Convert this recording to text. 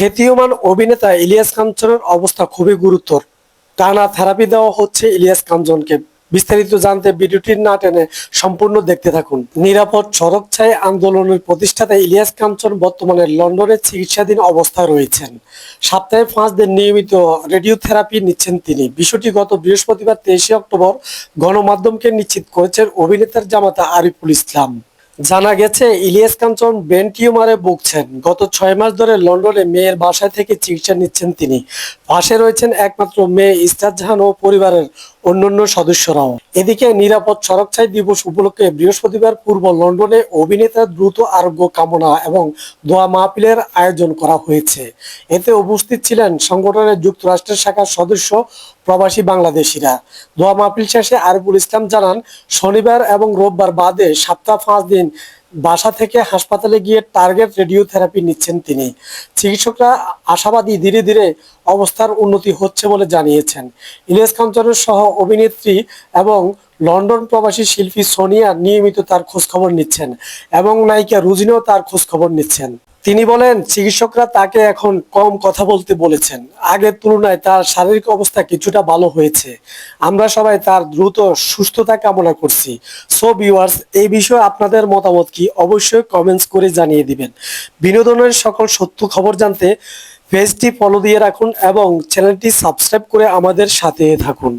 খ্যাতিয়মান অভিনেতা ইলিয়াস কাঞ্চনের অবস্থা খুবই গুরুতর। টানা থেরাপি দেওয়া হচ্ছে ইলিয়াস কাঞ্চনকে বিস্তারিত জানতে ভিডিওটি না টেনে সম্পূর্ণ দেখতে থাকুন। নিরাপদ সড়ক ছায় আন্দোলনের প্রতিষ্ঠাতা ইলিয়াস কাঞ্চন বর্তমানে লন্ডনে চিকিৎসাধীন অবস্থায় রয়েছেন। সপ্তাহে পাঁচ দিন নিয়মিত রেডিও থেরাপি নিচ্ছেন তিনি। বিষয়টি গত বৃহস্পতিবার তেইশে অক্টোবর গণমাধ্যমকে নিশ্চিত করেছেন অভিনেতার জামাতা আরিফুল ইসলাম। জানা গেছে, ইলিয়াস কাঞ্চন ব্রেন টিউমারে ভুগছেন। গত ছয় মাস ধরে লন্ডনে মেয়ের বাসায় থেকে চিকিৎসা নিচ্ছেন তিনি। পাশে রয়েছেন একমাত্র মেয়ে ইস্তার জাহান ও পরিবারের অন্যান্য সদস্যরাও। এদিকে নিরাপদ সড়কছাই দিবস উপলক্ষে বৃহস্পতিবার পূর্ব লন্ডনে অভিনেতার দ্রুত আরোগ্য কামনা এবং দোয়া মাহফিলের আয়োজন করা হয়েছে। এতে উপস্থিত ছিলেন সংগঠনের যুক্তরাষ্ট্রের শাখার সদস্য প্রবাসী বাংলাদেশিরা। দোয়া মাহফিল শেষে আরিফুল ইসলাম জানান, শনিবার এবং রোববার বাদে সপ্তাহ পাঁচ দিন বাসা থেকে হাসপাতালে গিয়ে টার্গেট রেডিও থেরাপি নিচ্ছেন তিনি। চিকিৎসকরা আশাবাদী ধীরে ধীরে অবস্থার উন্নতি হচ্ছে বলে জানিয়েছেন। ইলিয়াস কাঞ্চনের সহ অভিনেত্রী এবং লন্ডন প্রবাসী শিল্পী সোনিয়া নিয়মিত তার খোঁজখবর নিচ্ছেন এবং নায়িকা রুজিনও তার খোঁজখবর নিচ্ছেন। তিনি বলেন, চিকিৎসকরা তাকে এখন কম কথা বলতে বলেছেন। আগের তুলনায় তার শারীরিক অবস্থা কিছুটা ভালো হয়েছে। আমরা সবাই তার দ্রুত সুস্থতা কামনা করছি। সো ভিউয়ার্স এই বিষয়ে আপনাদের মতামত কি? অবশ্যই কমেন্টস করে জানিয়ে দিবেন। বিনোদনের সকল সত্য খবর জানতে পেজটি ফলো দিয়ে রাখুন এবং চ্যানেলটি সাবস্ক্রাইব করে আমাদের সাথে থাকুন।